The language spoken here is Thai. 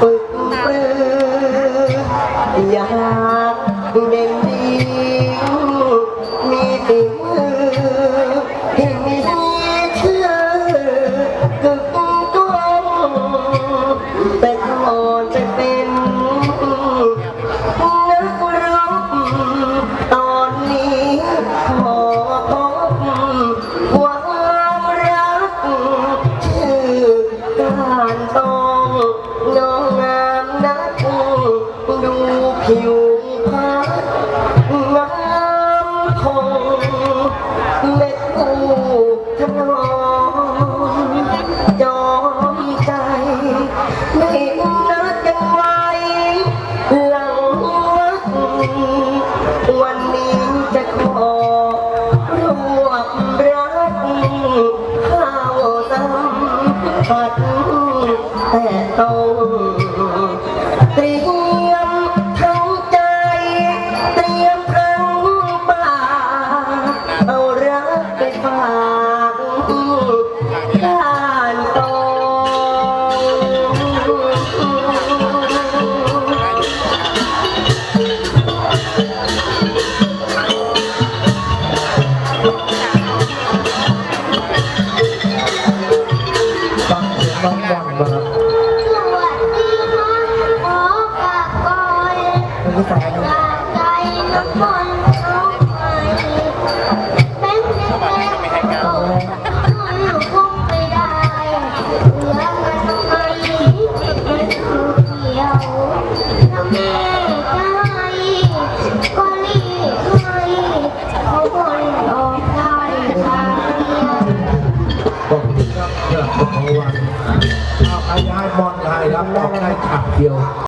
ปึกปรืออยากเด่นดีมีฝีมือที่มีเชื่อก็ Phật tổ บางบางบางสวัสดีค่ะขอกับก่อน ลูกสาว เอาวันอาขยาบอลไทยรับรองได้ขับเดียว